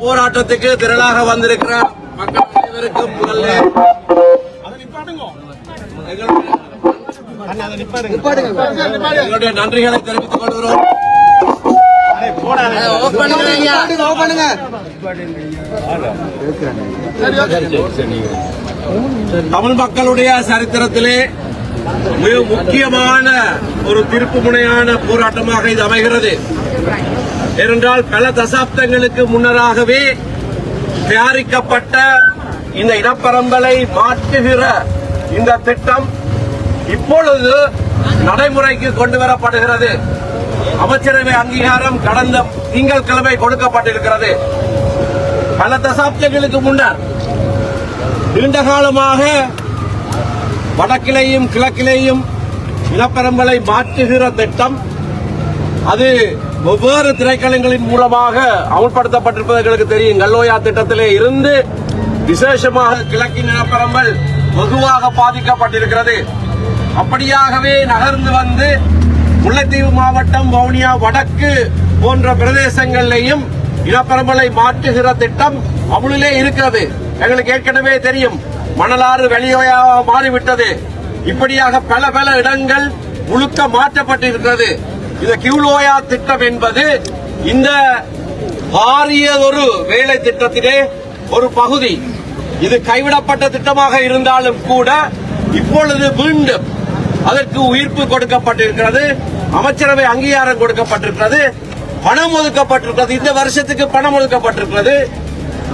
போராட்டத்துக்கு திரளாக வந்திருக்கிற மக்கள் அனைவருக்கும் முதல்ல எங்களுடைய- எங்களுடைய நன்றிகளை தெரிவித்துக் கொள்கிறோம். தமிழ் மக்களுடைய சரித்திரத்திலே மிக முக்கியமான ஒரு திருப்பு முனையான போராட்டமாக இது அமைகிறது. ஏனென்றால் பல தசாப்தங்களுக்கு முன்னராகவே தயாரிக்கப்பட்ட இந்த இனப்பரம்பலை மாற்றுகிற இந்த திட்டம் இப்பொழுது நடைமுறைக்கு கொண்டு வரப்படுகிறது அமைச்சரவை அங்கீகாரம் கடந்த திங்கட்கிழமை கொடுக்கப்பட்டிருக்கிறது. பல தசாப்தங்களுக்கு முன்னர் நீண்ட காலமாக வடக்கிலேயும் கிழக்கிலேயும் இனப்பெரும்பலை மாற்றுகிற திட்டம் அது வெவ்வேறு திரைக்களங்களின் மூலமாக அமுல்படுத்தப்பட்டிருப்பது எங்களுக்கு தெரியும். கல்லோயா திட்டத்திலே இருந்து விசேஷமாக கிழக்கின் நிலப்பரம்பல் வெகுவாக பாதிக்கப்பட்டிருக்கிறது. அப்படியாகவே நகர்ந்து வந்து முல்லைத்தீவு மாவட்டம் வவுனியா வடக்கு போன்ற பிரதேசங்களிலேயும் இனப்பரம்பலை மாற்றுகிற திட்டம் அமுலிலே இருக்கிறது. எங்களுக்கு ஏற்கனவே தெரியும். மணலாறு வெளியோயாக மாறிவிட்டது. இப்படியாக பல பல இடங்கள் முழுக்க மாற்றப்பட்டிருக்கிறது. இந்த கியூலோயா திட்டம் என்பது இந்த பாரியதொரு வேலை திட்டத்திலே ஒரு பகுதி. இது கைவிடப்பட்ட திட்டமாக இருந்தாலும் கூட இப்பொழுது மீண்டும் அதற்கு உயிர்ப்பு கொடுக்கப்பட்டிருக்கிறது. அமைச்சரவை அங்கீகாரம் கொடுக்கப்பட்டிருக்கிறது. பணம் ஒதுக்கப்பட்டிருக்கிறது. இந்த வருஷத்துக்கு பணம் ஒதுக்கப்பட்டிருக்கிறது.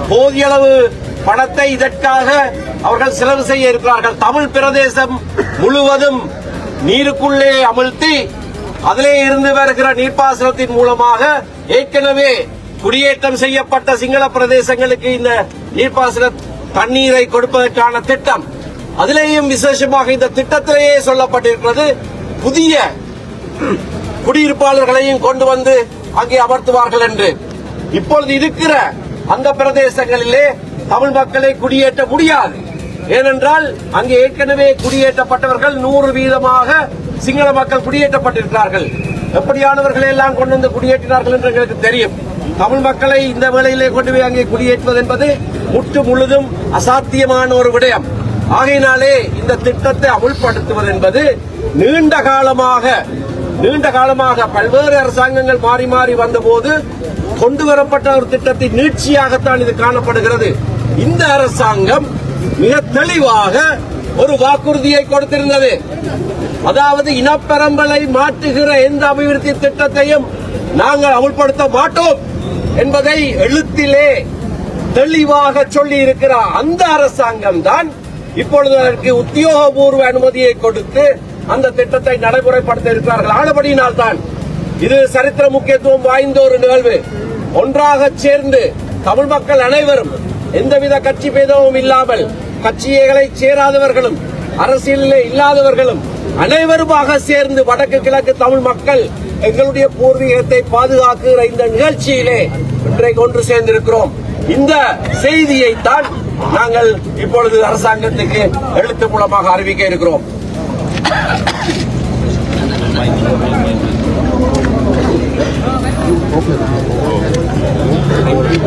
போதிய அளவு பணத்தை இதற்காக அவர்கள் செலவு செய்ய இருக்கிறார்கள். தமிழ் பிரதேசம் முழுவதும் நீருக்குள்ளே அமிழ்த்தி அதிலே இருந்து வருகிற நீர்ப்பாசனத்தின் மூலமாக ஏற்கனவே குடியேற்றம் செய்யப்பட்ட சிங்கள பிரதேசங்களுக்கு இந்த நீர்ப்பாசன தண்ணீரை கொடுப்பதற்கான திட்டம். அதிலேயும் விசேஷமாக இந்த திட்டத்திலேயே சொல்லப்பட்டிருக்கிறது புதிய குடியிருப்பாளர்களையும் கொண்டு வந்து அங்கே அமர்த்துவார்கள் என்று. இப்பொழுது இருக்கிற அந்த பிரதேசங்களிலே தமிழ் மக்களை குடியேற்ற முடியாது. ஏனென்றால் அங்கே ஏற்கனவே குடியேற்றப்பட்டவர்கள் நூறு வீதமாக சிங்கள மக்கள் குடியேற்றப்பட்டிருக்கிறார்கள். எப்படியானவர்களை எல்லாம் கொண்டு வந்து குடியேற்றினார்கள் என்று எங்களுக்கு தெரியும். தமிழ் மக்களை இந்த வேளையிலே கொண்டு போய் அங்கே குடியேற்றுவது என்பது முற்று முழுதும் அசாத்தியமான ஒரு விடயம். ஆகையினாலே இந்த திட்டத்தை அமுல்படுத்துவது என்பது நீண்ட காலமாக நீண்ட காலமாக பல்வேறு அரசாங்கங்கள் மாறி மாறி வந்தபோது கொண்டு வரப்பட்ட ஒரு திட்டத்தின் நீட்சியாகத்தான் இது காணப்படுகிறது. இந்த அரசாங்கம் மிக தெளிவாக ஒரு வாக்குறுதியை கொடுத்திருந்தது. அதாவது இனப்பெரம்பலை மாற்றுகிற எந்த அபிவிருத்தி திட்டத்தையும் நாங்கள் அமுல்படுத்த மாட்டோம் என்பதை எழுத்திலே தெளிவாக சொல்லி இருக்கிற அந்த அரசாங்கம் தான் இப்பொழுது அதற்கு உத்தியோகபூர்வ அனுமதியை கொடுத்து அந்த திட்டத்தை நடைமுறைப்படுத்த இருக்கிறார்கள் ஆனபடியினால் தான் இது சரித்திர முக்கியத்துவம் வாய்ந்த ஒரு நிகழ்வு. ஒன்றாக சேர்ந்து தமிழ் மக்கள் அனைவரும் எந்தவித கட்சி பேதமும் இல்லாமல் கட்சிகளை சேராதவர்களும் அரசியலில் இல்லாதவர்களும் அனைவருமாக சேர்ந்து வடக்கு கிழக்கு தமிழ் மக்கள் எங்களுடைய பூர்வீகத்தை பாதுகாக்கிற இந்த நிகழ்ச்சியிலே இன்றைக்கு ஒன்று சேர்ந்திருக்கிறோம். இந்த செய்தியை தான் நாங்கள் இப்பொழுது அரசாங்கத்துக்கு எழுத்து மூலமாக அறிவிக்க இருக்கிறோம்.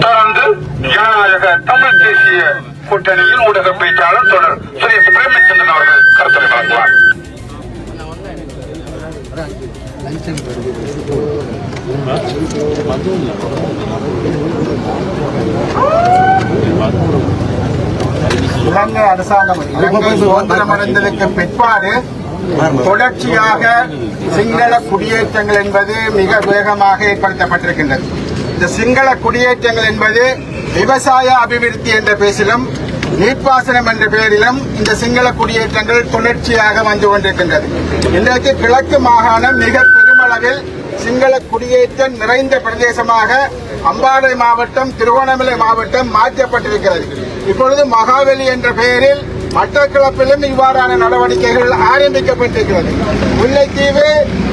தொடர்ந்து ஜனநாயக தமிழ் தேசிய கூட்டணியின் ஊடக பேச்சாளர் தொடர் சுரேஷ் பிரேமச்சந்திரன் அவர்கள் கருத்து வழங்குவார். இலங்கை அரசாங்கம் இலங்கை சுதந்திரம் அடைந்ததற்கு பிற்பாடு தொடர்ச்சியாக சிங்கள குடியேற்றங்கள் என்பது மிக வேகமாக ஏற்படுத்தப்பட்டிருக்கின்றது. இந்த சிங்கள குடியேற்றங்கள் என்பது விவசாய அபிவிருத்தி என்ற பேசிலும் நீர்ப்பாசனம் என்ற பெயரிலும் இந்த சிங்கள குடியேற்றங்கள் தொடர்ச்சியாக வந்து கொண்டிருக்கின்றது. இன்றைக்கு கிழக்கு மாகாணம் மிக பெருமளவில் சிங்கள குடியேற்றம் நிறைந்த பிரதேசமாக அம்பாறை மாவட்டம் திருவண்ணாமலை மாவட்டம் மாற்றப்பட்டிருக்கிறது. இப்பொழுது மகாவலி என்ற பெயரில் மட்டக்களப்பிலும் இவ்வாறான நடவடிக்கைகள் ஆரம்பிக்கப்பட்டிருக்கிறது. முல்லைத்தீவு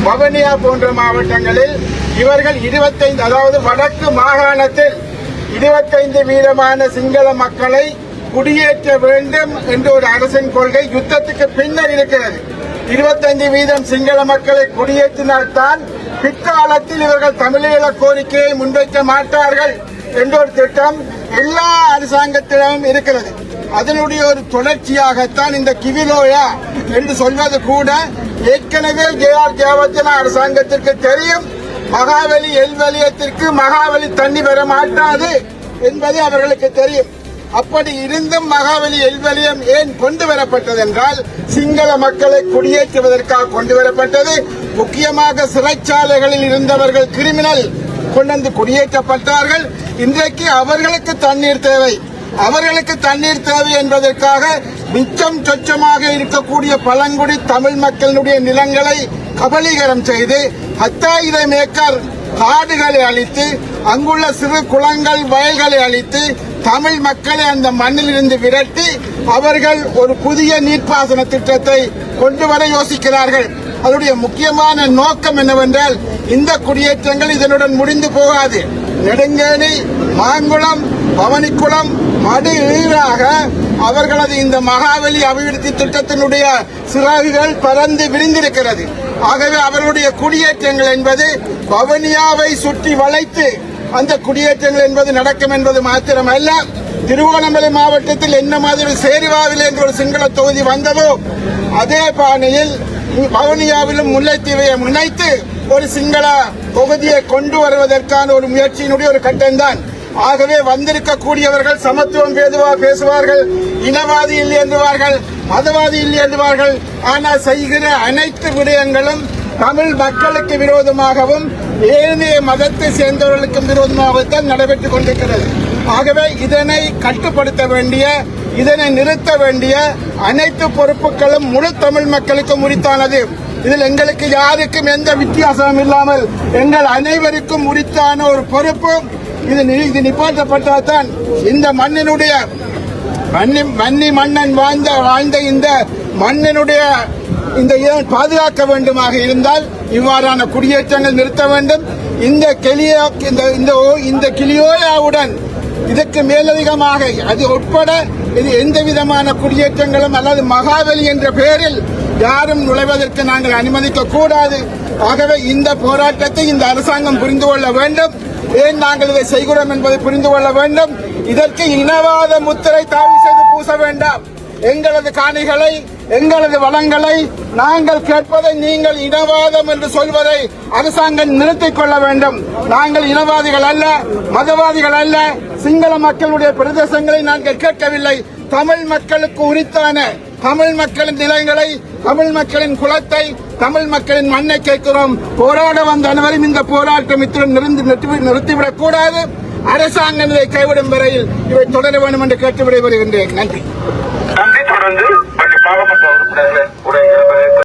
வவனியா போன்ற மாவட்டங்களில் இவர்கள் இருபத்தைந்து அதாவது வடக்கு மாகாணத்தில் இருபத்தைந்து வீதமான சிங்கள மக்களை குடியேற்ற வேண்டும் என்ற ஒரு அரசின் கொள்கை யுத்தத்துக்கு பின்னர் இருக்கிறது. இருபத்தஞ்சு வீதம் சிங்கள மக்களை குடியேற்றினால்தான் பிற்காலத்தில் இவர்கள் தமிழீழ கோரிக்கையை முன்வைக்க மாட்டார்கள் என்ற ஒரு திட்டம் எல்லா அரசாங்கத்திலும் இருக்கிறது. அதனுடைய ஒரு தொடர்ச்சியாகத்தான் இந்த கிவிலோயா என்று சொல்வது கூட ஏற்கனவே ஜே ஆர் ஜெயவர்தனா அரசாங்கத்திற்கு தெரியும். மகாவலி எல்வலியத்திற்கு மகாவலி தண்ணி பெற மாட்டாது என்பது அவர்களுக்கு தெரியும். அப்படி இருந்தும் மகாவலி எல்வலியம் ஏன் கொண்டு வரப்பட்டது என்றால் சிங்கள மக்களை குடியேற்றுவதற்காக கொண்டு வரப்பட்டது. முக்கியமாக சிறைச்சாலைகளில் இருந்தவர்கள் கிரிமினல் கொண்டு வந்து குடியேற்றப்பட்டார்கள். இன்றைக்கு அவர்களுக்கு தண்ணீர் தேவை. அவர்களுக்கு தண்ணீர் தேவை என்பதற்காக மிச்சம் சொச்சமாக இருக்கக்கூடிய பழங்குடி தமிழ் மக்களுடைய நிலங்களை கபலீகரம் செய்து பத்தாயிரம் ஏக்கர் காடுகளை அழித்து அங்குள்ள சிறு குளங்கள் வயல்களை அழித்து தமிழ் மக்களை அந்த மண்ணில் இருந்து விரட்டி அவர்கள் ஒரு புதிய நீர்ப்பாசன திட்டத்தை கொண்டு வர யோசிக்கிறார்கள். அதனுடைய முக்கியமான நோக்கம் என்னவென்றால் இந்த குடியேற்றங்கள் இதனுடன் முடிந்து போகாது. நெடுங்கேணி மாங்குளம் பவனிக்குளம் மடு ஈராக அவர்களது இந்த மகாவலி அபிவிருத்தி திட்டத்தினுடைய சிறகுகள் பறந்து விரிந்திருக்கிறது. ஆகவே அவருடைய குடியேற்றங்கள் என்பது பவனியாவை சுற்றி வளைத்து அந்த குடியேற்றங்கள் என்பது நடக்கும் என்பது மாத்திரமல்ல. திருவோணமலை மாவட்டத்தில் என்ன மாதிரி சேருவாவில் என்ற ஒரு சிங்கள தொகுதி வந்ததோ அதே பாணியில் வவுனியாவிலும் முல்லைத்தீவையும் இணைத்து ஒரு சிங்கள தொகுதியை கொண்டு வருவதற்கான ஒரு முயற்சியினுடைய ஒரு கட்டம்தான். ஆகவே வந்திருக்கக்கூடியவர்கள் சமத்துவம் பேதுவா பேசுவார்கள் இனவாதி இல்லை என்றுவார்கள் மதவாதி இல்லை என்றுவார்கள். ஆனால் செய்கிற அனைத்து விடயங்களும் தமிழ் மக்களுக்கு விரோதமாகவும் ஏனைய மதத்தை சேர்ந்தவர்களுக்கு விரோதமாகத்தான் நடைபெற்றுக் கொண்டிருக்கிறது. ஆகவே இதனை கட்டுப்படுத்த வேண்டிய இதனை நிறுத்த வேண்டிய அனைத்து பொறுப்புகளும் முழு தமிழ் மக்களுக்கும் உரித்தானது. இதில் எங்களுக்கு யாருக்கும் எந்த வித்தியாசமும் இல்லாமல் எங்கள் அனைவருக்கும் உரித்தான ஒரு பொறுப்பு இது நி- இது நிப்பாட்டப்பட்டால்தான் இந்த மண்ணினுடைய மன்னி மன்னி மன்னன் வாழ்ந்த வாழ்ந்த இந்த மண்ணினுடைய இந்த இதை பாதுகாக்க வேண்டுமாக இருந்தால் இவ்வாறான குடியேற்றங்கள் நிறுத்த வேண்டும். இந்த கிளியோ இந்த இந்த ஓ- இந்த கிளியோயாவுடன் இதற்கு மேலதிகமாக அது உட்பட இது எந்த விதமான குடியேற்றங்களும் அல்லது மகாபலி என்ற பெயரில் யாரும் நுழைவதற்கு நாங்கள் அனுமதிக்க கூடாது ஆகவே இந்த போராட்டத்தை இந்த அரசாங்கம் புரிந்து கொள்ள வேண்டும். ஏன் நாங்கள் இதை செய்கிறோம் என்பதை புரிந்து கொள்ள வேண்டும்? இதற்கு இனவாத முத்திரை தாவி செய்து பூச வேண்டாம். எங்களது காணிகளை எங்களது வளங்களை நாங்கள் கேட்பதை நீங்கள் இனவாதம் என்று சொல்வதை அரசாங்கம் நிறுத்திக் கொள்ள வேண்டும். நாங்கள் இனவாதிகள் அல்ல மதவாதிகள் அல்ல சிங்கள மக்களுடைய பிரதேசங்களை நாங்கள் கேட்கவில்லை. தமிழ் மக்களுக்கு உரித்தான தமிழ் மக்களின் நிலங்களை தமிழ் மக்களின் குலத்தை தமிழ் மக்களின் மண்ணை கேட்கிறோம். போராட வந்த அனைவரும் இந்த போராட்டம் இத்துடன் நிறுத்தி நிறுத்திவிடக் கூடாது. அரசாங்கம் இதை கைவிடும் வரையில் இவை தொடர வேண்டும் என்று கேட்டு விடைபெறுகின்றேன் நன்றி. தொடர்ந்து